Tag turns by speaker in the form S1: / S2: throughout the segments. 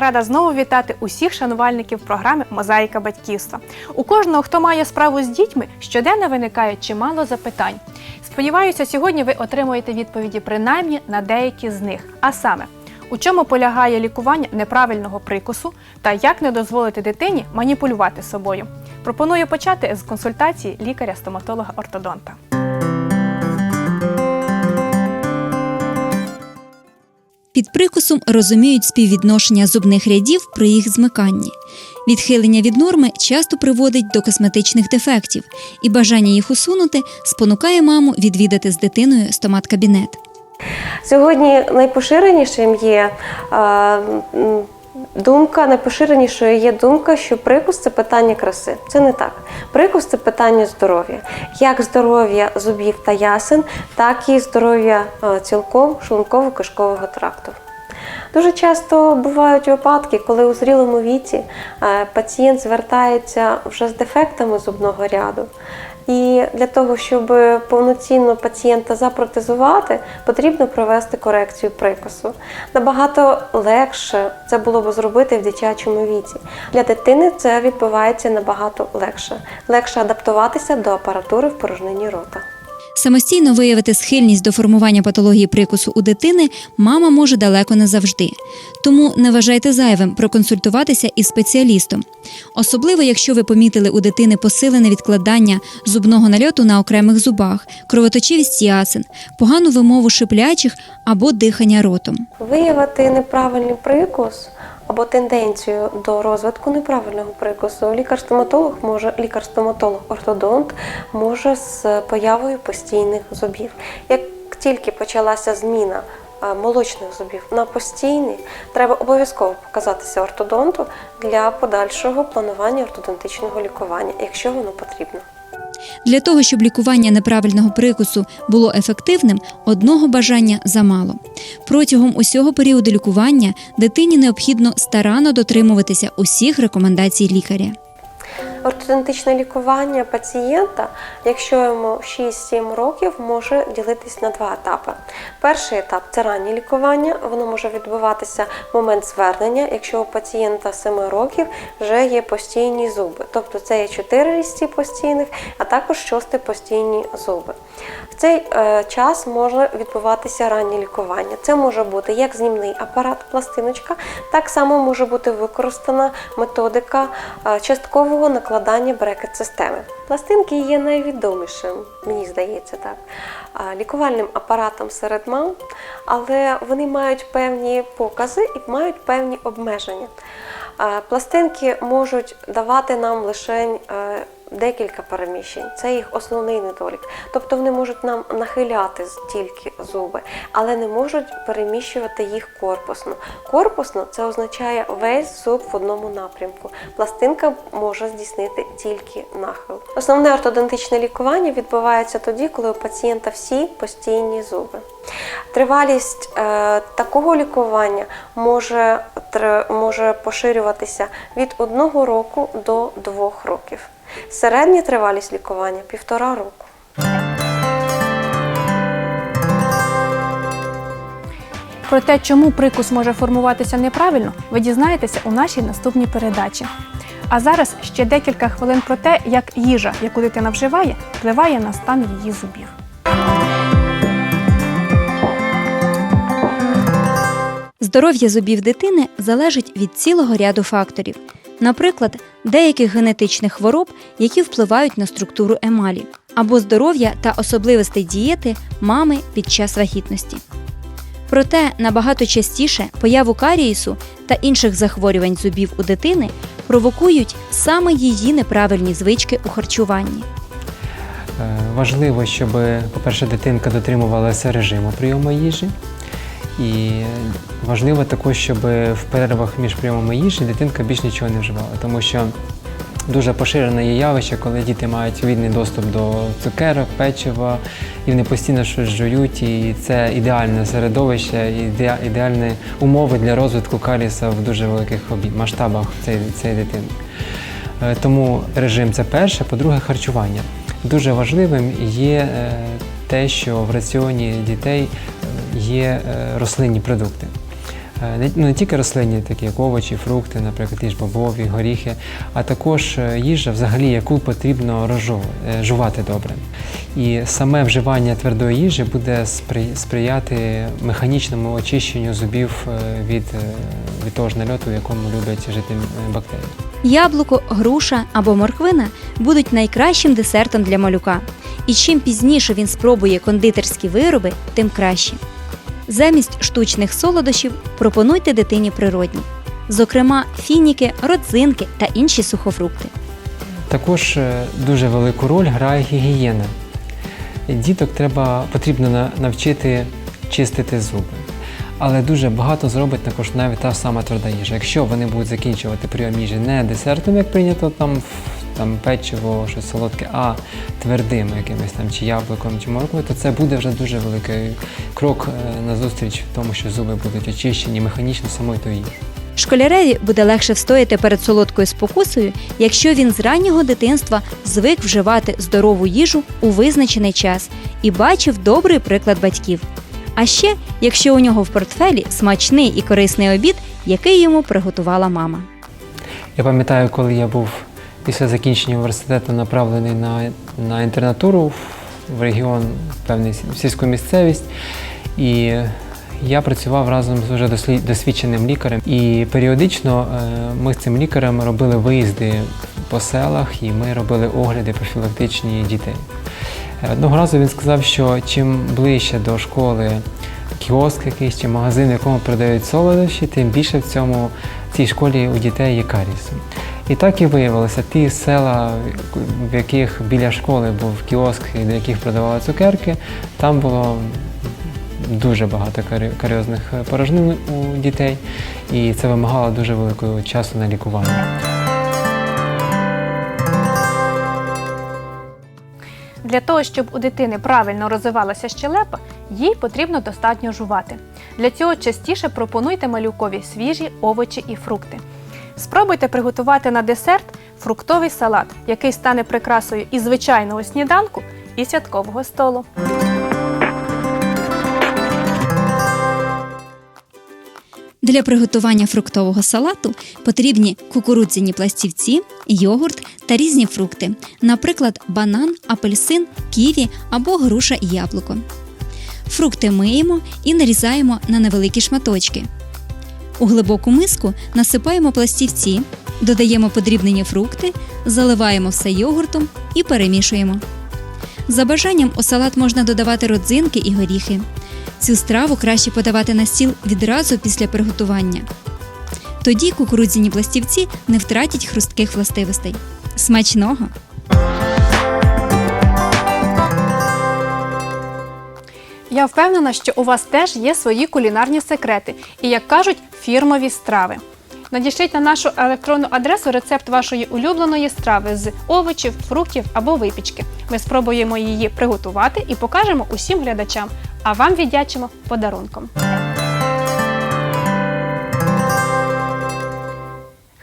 S1: Рада знову вітати усіх шанувальників програми Мозаїка батьківства. У кожного, хто має справу з дітьми, щоденно виникає чимало запитань. Сподіваюся, сьогодні ви отримуєте відповіді принаймні на деякі з них. А саме, у чому полягає лікування неправильного прикусу та як не дозволити дитині маніпулювати собою. Пропоную почати з консультації лікаря-стоматолога-ортодонта.
S2: Під прикусом розуміють співвідношення зубних рядів при їх змиканні. Відхилення від норми часто приводить до косметичних дефектів, і бажання їх усунути спонукає маму відвідати з дитиною стомат-кабінет.
S3: Сьогодні найпоширенішим є м, думка, найпоширенішою є думка, що прикус це питання краси. Це не так. Прикус це питання здоров'я. Як здоров'я зубів та ясен, так і здоров'я е, цілком шлунково-кишкового тракту. Дуже часто бувають випадки, коли у зрілому віці е, пацієнт звертається вже з дефектами зубного ряду. І для того, щоб повноцінно пацієнта запротезувати, потрібно провести корекцію прикусу. Набагато легше це було б зробити в дитячому віці. Для дитини це відбувається набагато легше. Легше адаптуватися до апаратури в порожнині рота.
S2: Самостійно виявити схильність до формування патології прикусу у дитини мама може далеко не завжди. Тому не вважайте зайвим проконсультуватися із спеціалістом. Особливо, якщо ви помітили у дитини посилене відкладання зубного нальоту на окремих зубах, кровоточивість ясен, погану вимову шиплячих або дихання ротом.
S3: Виявити неправильний прикус або тенденцію до розвитку неправильного прикусу лікар-стоматолог може, лікар-стоматолог-ортодонт може з появою постійних зубів. Як тільки почалася зміна е, молочних зубів на постійні, треба обов'язково показатися ортодонту для подальшого планування ортодонтичного лікування, якщо воно потрібно.
S2: Для того, щоб лікування неправильного прикусу було ефективним, одного бажання замало. Протягом усього періоду лікування дитині необхідно старанно дотримуватися усіх рекомендацій лікаря.
S3: Ортодонтичне лікування пацієнта, якщо йому 6-7 років, може ділитись на два етапи. Перший етап це раннє лікування, воно може відбуватися в момент звернення, якщо у пацієнта 7 років вже є постійні зуби, тобто це є 4 різці постійних, а також 6 постійні зуби. В цей е, час може відбуватися раннє лікування. Це може бути як знімний апарат, пластиночка, так само може бути використана методика е, часткового накладання брекет-системи. Пластинки є найвідомішим, мені здається так, лікувальним апаратом серед мам, але вони мають певні покази і мають певні обмеження. Пластинки можуть давати нам лише е, декілька переміщень. Це їх основний недолік. Тобто вони можуть нам нахиляти тільки зуби, але не можуть переміщувати їх корпусно. Корпусно це означає весь зуб в одному напрямку. Пластинка може здійснити тільки нахил. Основне ортодонтичне лікування відбувається тоді, коли у пацієнта всі постійні зуби. Тривалість е, такого лікування може, тр- може поширюватися від 1 року до 2 років. Середня тривалість лікування півтора року.
S1: Про те, чому прикус може формуватися неправильно, ви дізнаєтеся у нашій наступній передачі. А зараз ще декілька хвилин про те, як їжа, яку дитина вживає, впливає на стан її зубів.
S2: Здоров'я зубів дитини залежить від цілого ряду факторів, наприклад, деяких генетичних хвороб, які впливають на структуру емалі, або здоров'я та особливостей дієти мами під час вагітності. Проте набагато частіше появу карієсу та інших захворювань зубів у дитини провокують саме її неправильні звички у харчуванні.
S4: Е, Важливо, щоб, по-перше, дитинка дотримувалася режиму прийому їжі. І важливо також, щоб в перервах між прийомами їжі дитинка більш нічого не вживала, тому що дуже поширене є явище, коли діти мають вільний доступ до цукерок, печива, і вони постійно щось жують, і це ідеальне середовище, іде- ідеальні умови для розвитку каріса в дуже великих масштабах цієї, цієї дитини. Е, Тому режим це перше. По-друге, харчування. Дуже важливим є е, те, що в раціоні дітей є е, рослинні продукти. Е, ну, не тільки рослинні, такі як овочі, фрукти, наприклад, ті ж бобові, горіхи, а також е, їжа, взагалі, яку потрібно жувати добре. І саме вживання твердої їжі буде спри- сприяти механічному очищенню зубів від, від того ж нальоту, в якому люблять жити бактерії.
S2: Яблуко, груша або морквина будуть найкращим десертом для малюка. І чим пізніше він спробує кондитерські вироби, тим краще. Замість штучних солодощів пропонуйте дитині природні, зокрема фініки, родзинки та інші сухофрукти.
S4: Також е, дуже велику роль грає гігієна. Діток треба потрібно на- навчити чистити зуби. Але дуже багато зробить також навіть та сама тверда їжа. Якщо вони будуть закінчувати прийом їжі не десертом, як прийнято там, там печиво, щось солодке, а твердим якимось там чи яблуком, чи морквою, то це буде вже дуже великий крок е, назустріч тому, що зуби будуть очищені механічно самою тою їжею.
S2: Школяреві буде легше встояти перед солодкою спокусою, якщо він з раннього дитинства звик вживати здорову їжу у визначений час і бачив добрий приклад батьків. А ще, якщо у нього в портфелі смачний і корисний обід, який йому приготувала мама.
S4: Я пам'ятаю, коли я був після закінчення університету направлений на, на інтернатуру в- регіон, певний сільську місцевість. І я працював разом з вже досвідченим лікарем. І періодично е, ми з цим лікарем робили виїзди по селах і ми робили огляди профілактичні дітей. Одного разу він сказав, що чим ближче до школи кіоск якийсь чи магазин, в якому продають солодощі, тим більше в цьому в цій школі у дітей є каріс. І так і виявилося, ті села, в яких біля школи був кіоск, і до яких продавали цукерки, там було дуже багато карі- каріозних порожнин у дітей, і це вимагало дуже великого часу на лікування.
S1: Для того, щоб у дитини правильно розвивалася щелепа, їй потрібно достатньо жувати. Для цього частіше пропонуйте малюкові свіжі овочі і фрукти. Спробуйте приготувати на десерт фруктовий салат, який стане прикрасою і звичайного сніданку, і святкового столу.
S2: Для приготування фруктового салату потрібні кукурудзяні пластівці, йогурт та різні фрукти, наприклад, банан, апельсин, ківі або груша і яблуко. Фрукти миємо і нарізаємо на невеликі шматочки. У глибоку миску насипаємо пластівці, додаємо подрібнені фрукти, заливаємо все йогуртом і перемішуємо. За бажанням у салат можна додавати родзинки і горіхи. Цю страву краще подавати на стіл відразу після приготування. Тоді кукурудзяні пластівці не втратять хрустких властивостей. Смачного!
S1: Я впевнена, що у вас теж є свої кулінарні секрети і, як кажуть, фірмові страви. Надішліть на нашу електронну адресу рецепт вашої улюбленої страви з овочів, фруктів або випічки. Ми спробуємо її приготувати і покажемо усім глядачам, а вам віддячимо подарунком.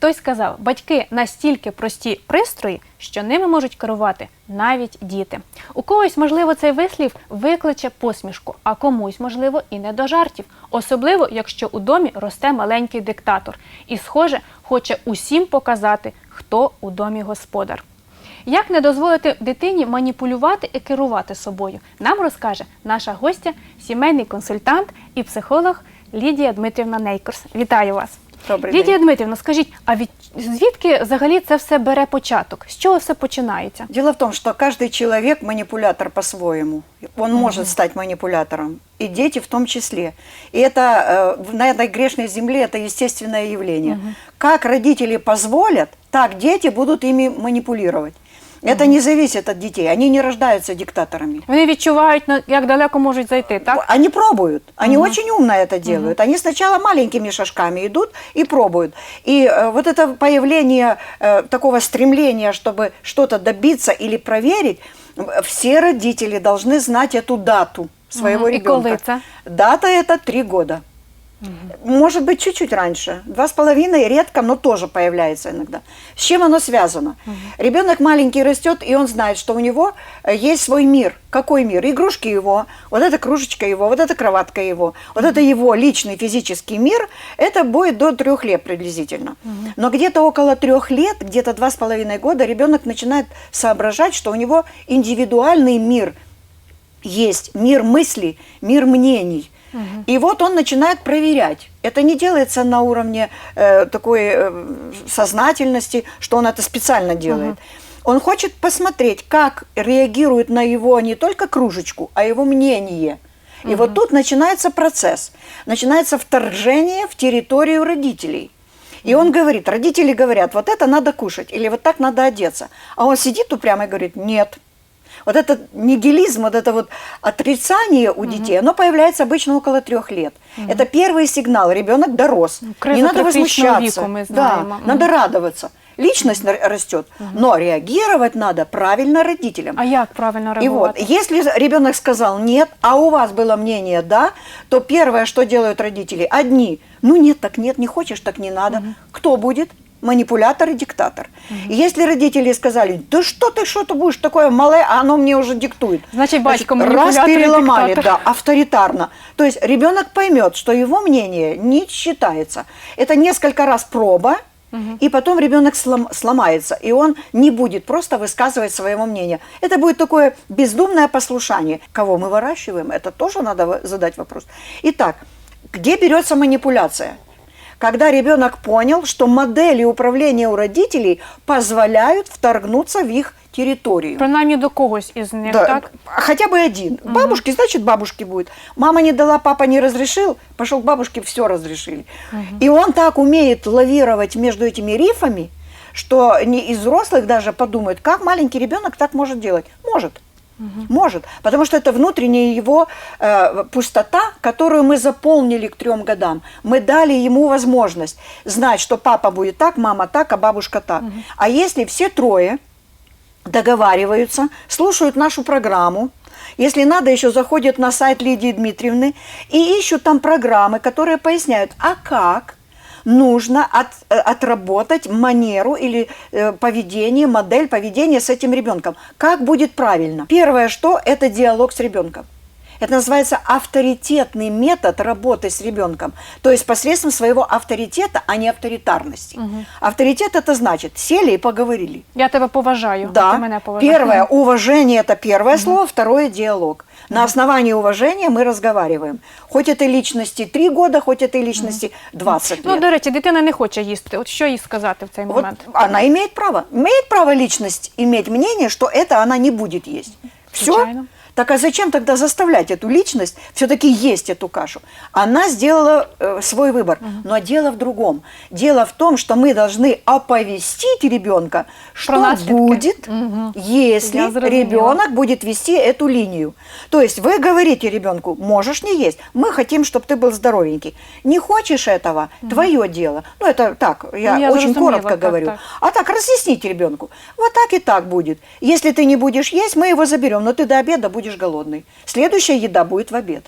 S1: Хтось сказав, батьки настільки прості пристрої, що ними можуть керувати навіть діти. У когось, можливо, цей вислів викличе посмішку, а комусь, можливо, і не до жартів. Особливо, якщо у домі росте маленький диктатор і, схоже, хоче усім показати, хто у домі господар. Як не дозволити дитині маніпулювати і керувати собою, нам розкаже наша гостя, сімейний консультант і психолог Лідія Дмитрівна Нейкорс. Вітаю вас!
S5: Добрий
S1: Лідія
S5: день.
S1: Дмитрівна, скажіть, а від звідки взагалі це все бере початок? З чого все починається?
S5: Дело в том, что каждый человек манипулятор по-своему. Он может стать манипулятором. И дети в том числе. И это э, на этой грешной земле это естественное явление. Как родители позволят, так дети будут ими манипулировать. Это не зависит от детей. Они не рождаются диктаторами.
S1: Вони відчувають, на- як далеко можуть зайти, так?
S5: Они пробуют. Они очень умно это делают. Они сначала маленькими шажками идут и пробуют. И э, вот это появление э, такого стремления, чтобы что-то добиться или проверить, э, все родители должны знать эту дату своего
S1: Мгм. И
S5: ребенка.
S1: коли це?
S5: Дата это три года. Может быть, чуть-чуть раньше. Два с половиной редко, но тоже появляется иногда. С чем оно связано? Ребенок маленький растет, и он знает, что у него э, есть свой мир. Какой мир? Игрушки его, вот эта кружечка его, вот эта кроватка его, вот это его личный физический мир. Это будет до трех лет приблизительно. Но где-то около трех лет, где-то два с половиной года ребенок начинает соображать, что у него индивидуальный мир есть, мир мыслей, мир мнений. И вот он начинает проверять. Это не делается на уровне э, такой э, сознательности, что он это специально делает. Он хочет посмотреть, как реагирует на его не только кружечку, а его мнение. И вот тут начинается процесс. Начинается вторжение в территорию родителей. И он говорит, родители говорят, вот это надо кушать, или вот так надо одеться. А он сидит упрямо и говорит, нет. Вот этот нигилизм, вот это вот отрицание у детей, оно появляется обычно около трех лет. Это первый сигнал, ребенок дорос.
S1: криза
S5: Не надо
S1: трофічного
S5: возмущаться.
S1: віку ми
S5: да,
S1: знаємо. Мгм.
S5: надо радоваться. Личность на- растет, но реагировать надо правильно родителям.
S1: А як правильно
S5: И вот,
S1: реагувати?
S5: если ребенок сказал нет, а у вас было мнение да, то первое, что делают родители, одни, ну нет, так нет, не хочешь, так не надо. Кто будет? Манипулятор и диктатор. И если родители сказали, да что ты, что ты будешь такое малое, а оно мне уже диктует.
S1: Значит, батько
S5: раз
S1: манипулятор и
S5: переломали, да, авторитарно. То есть ребенок поймет, что его мнение не считается. Это несколько раз проба, и потом ребенок слом- сломается, и он не будет просто высказывать своего мнения. Это будет такое бездумное послушание. Кого мы выращиваем, это тоже надо задать вопрос. Итак, где берется манипуляция? Когда ребенок понял, что модели управления у родителей позволяют вторгнуться в их территорию.
S1: Принаймні до когось із них,
S5: Да,
S1: так?
S5: хотя бы один. Бабушки, значит, бабушки будет. Мама не дала, папа не разрешил, пошел к бабушке, все разрешили. И он так умеет лавировать между этими рифами, что не из взрослых даже подумают, как маленький ребенок так может делать. Может. Может, потому что это внутренняя его э, пустота, которую мы заполнили к трем годам. Мы дали ему возможность знать, что папа будет так, мама так, а бабушка так. А если все трое договариваются, слушают нашу программу. Если надо, еще заходят на сайт Лидии Дмитриевны и ищут там программы, которые поясняют, а как нужно от- э, отработать манеру или э, поведение, модель поведения с этим ребенком. Как будет правильно? Первое, что это диалог с ребенком. Это называется авторитетный метод работы с ребенком. То есть посредством своего авторитета, а не авторитарности. Авторитет это значит, сели и поговорили.
S1: Я тебе поважаю,
S5: Да.
S1: ти мене поважаєш.
S5: Первое уважение это первое слово, второе диалог. На основании уважения мы разговариваем. Хоть этой личности 3 года, хоть этой личности 20
S1: Ну,
S5: лет.
S1: до речі, дитина не хоче їсти. От що їй сказати в цей
S5: Вот
S1: момент?
S5: она имеет право. Имеет право личность иметь мнение, что это она не будет есть. Все.
S1: Случайно.
S5: Так а зачем тогда заставлять эту личность все-таки есть эту кашу? Она сделала э, свой выбор. Но дело в другом. Дело в том, что мы должны оповестить ребенка, что
S1: наслідки.
S5: будет, если
S1: Я зрозуміла.
S5: ребенок будет вести эту линию. То есть вы говорите ребенку, можешь не есть, мы хотим, чтобы ты был здоровенький. Не хочешь этого, твое дело. Ну это так, я,
S1: Ну, я
S5: очень
S1: зрозуміла,
S5: коротко
S1: так,
S5: говорю.
S1: так.
S5: А так разъясните ребенку. Вот так и так будет. Если ты не будешь есть, мы его заберем, но ты до обеда будешь голодный. Следующая еда будет в обед.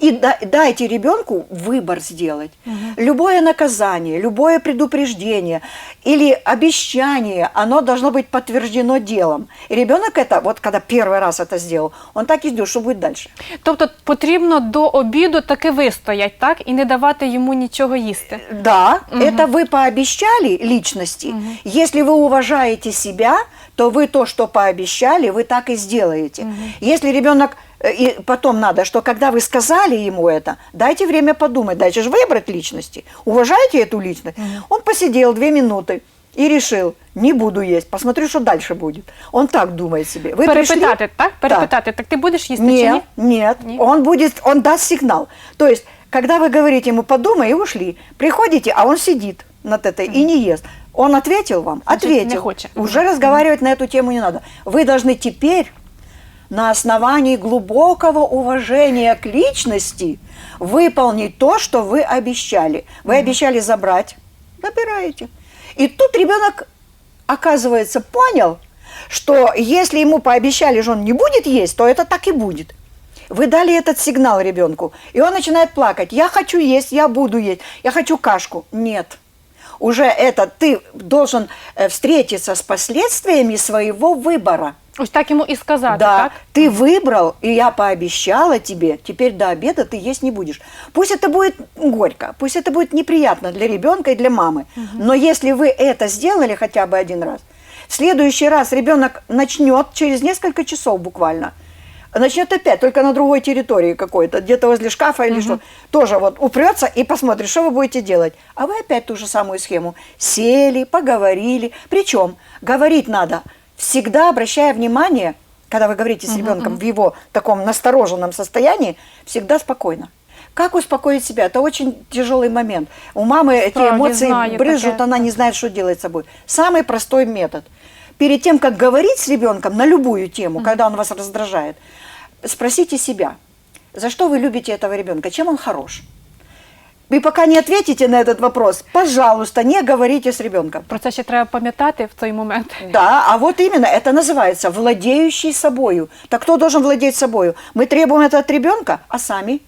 S5: И да- дайте ребенку выбор сделать. Любое наказание, любое предупреждение или обещание, оно должно быть подтверждено делом. И ребенок это, вот когда первый раз это сделал, он так и ждет, что будет дальше.
S1: Тобто потрібно до обіду таки вистоять, так? І не давати йому нічого їсти.
S5: Да, это вы пообещали личности. Если вы уважаете себя, то вы то, что пообещали, вы так и сделаете. Если ребенок э, и потом надо, что когда вы сказали ему это, дайте время подумать, дайте же выбрать личности. Уважаете эту личность? Он посидел две минуты и решил, не буду есть, посмотрю, что дальше будет. Он так думает себе. Пришли-
S1: Перепитати, так? Перепитати, так ти будеш їсти чи ні?
S5: нет, нет,
S1: Нет?
S5: он будет, он даст сигнал. То есть, когда вы говорите ему подумай и ушли, приходите, а он сидит над этой и не ест. Он ответил вам?
S1: Значит,
S5: ответил.
S1: не хочет.
S5: Уже разговаривать на эту тему не надо. Вы должны теперь на основании глубокого уважения к личности выполнить то, что вы обещали. Вы обещали забрать, забираете. И тут ребенок, оказывается, понял, что если ему пообещали, что он не будет есть, то это так и будет. Вы дали этот сигнал ребенку, и он начинает плакать. Я хочу есть, я буду есть, я хочу кашку. Нет. Уже это ты должен э, встретиться с последствиями своего выбора.
S1: Ось так йому і сказати,
S5: Да,
S1: так?
S5: ты выбрал, и я пообещала тебе, теперь до обеда ты есть не будешь. Пусть это будет горько, пусть это будет неприятно для ребенка и для мамы, но если вы это сделали хотя бы один раз, в следующий раз ребенок начнет через несколько часов буквально, начнет опять, только на другой территории какой-то, где-то возле шкафа или что, тоже вот упрется и посмотрит, что вы будете делать. А вы опять ту же самую схему. Сели, поговорили. Причем говорить надо, всегда обращая внимание, когда вы говорите с ребенком в его таком настороженном состоянии, всегда спокойно. Как успокоить себя? Это очень тяжелый момент. У мамы эти
S1: Справді,
S5: эмоции
S1: знаю
S5: брызжут, она не знает, что делать с собой. Самый простой метод. Перед тем, как говорить с ребенком на любую тему, когда он вас раздражает, спросите себя, за что вы любите этого ребенка, чем он хорош. И пока не ответите на этот вопрос, пожалуйста, не говорите с ребенком.
S1: Про це ще треба пам'ятати в той момент.
S5: Да, а вот именно это называется владеющий собою. Так кто должен владеть собою? Мы требуем это от ребенка, а сами?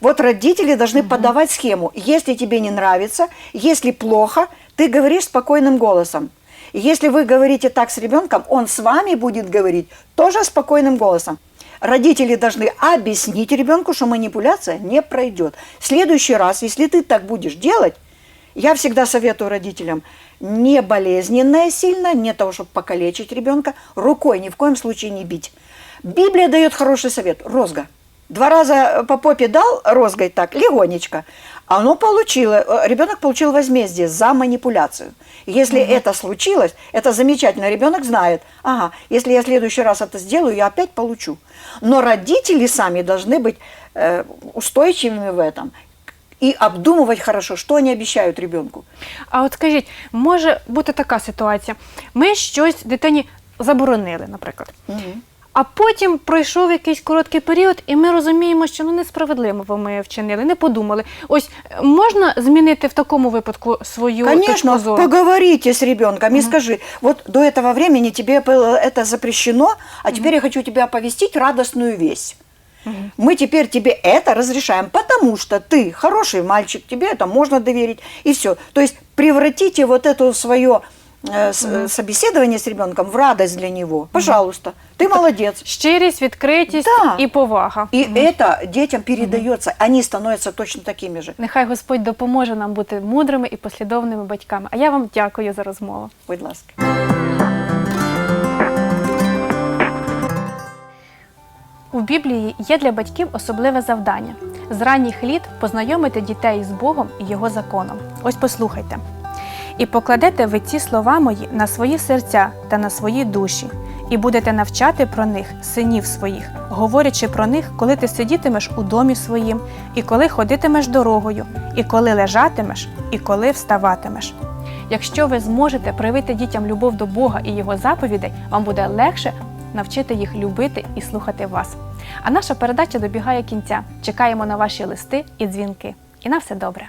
S5: Вот родители должны подавать схему. Если тебе не нравится, если плохо, ты говоришь спокойным голосом. Если вы говорите так с ребенком, он с вами будет говорить тоже спокойным голосом. Родители должны объяснить ребенку, что манипуляция не пройдет. В следующий раз, если ты так будешь делать, я всегда советую родителям не болезненное сильно, не того, чтобы покалечить ребенка, рукой ни в коем случае не бить. Библия дает хороший совет – розга. Два раза по попе дал розгой так, легонечко, оно получило, э, ребенок получил возмездие за манипуляцию. Если это случилось, это замечательно, ребенок знает, ага, если я в следующий раз это сделаю, я опять получу. Но родители сами должны быть э, устойчивыми в этом и обдумывать хорошо, что они обещают ребенку.
S1: А от скажіть, може бути така ситуація: ми щось дитині заборонили, наприклад. А потім пройшов якийсь короткий період, і ми розуміємо, що ну несправедливо ми вчинили, не подумали. Ось е, можна змінити в такому випадку свою
S5: Конечно,
S1: точку зору?
S5: поговорите с ребенком и скажи, вот до этого времени тебе было это запрещено, а теперь я хочу тебя оповестить радостную весть. Мы теперь тебе это разрешаем, потому что ты хороший мальчик, тебе это можно доверить, и все. То есть превратите вот это свое э, с- э, собеседование с ребенком в радость для него. Пожалуйста, ты молодец.
S1: Щирість, відкритість
S5: Да.
S1: і повага.
S5: И это детям передается, они становятся точно такими же.
S1: Нехай Господь допоможе нам бути мудрими і послідовними батьками. А я вам дякую за розмову.
S5: Будь ласка.
S1: У Біблії є для батьків особливе завдання з ранніх літ познайомити дітей з Богом і Його законом. Ось послухайте. І покладете ви ці слова мої на свої серця та на свої душі, і будете навчати про них синів своїх, говорячи про них, коли ти сидітимеш у домі своїм, і коли ходитимеш дорогою, і коли лежатимеш, і коли вставатимеш. Якщо ви зможете проявити дітям любов до Бога і Його заповідей, вам буде легше навчити їх любити і слухати вас. А наша передача добігає кінця. Чекаємо на ваші листи і дзвінки. І на все добре.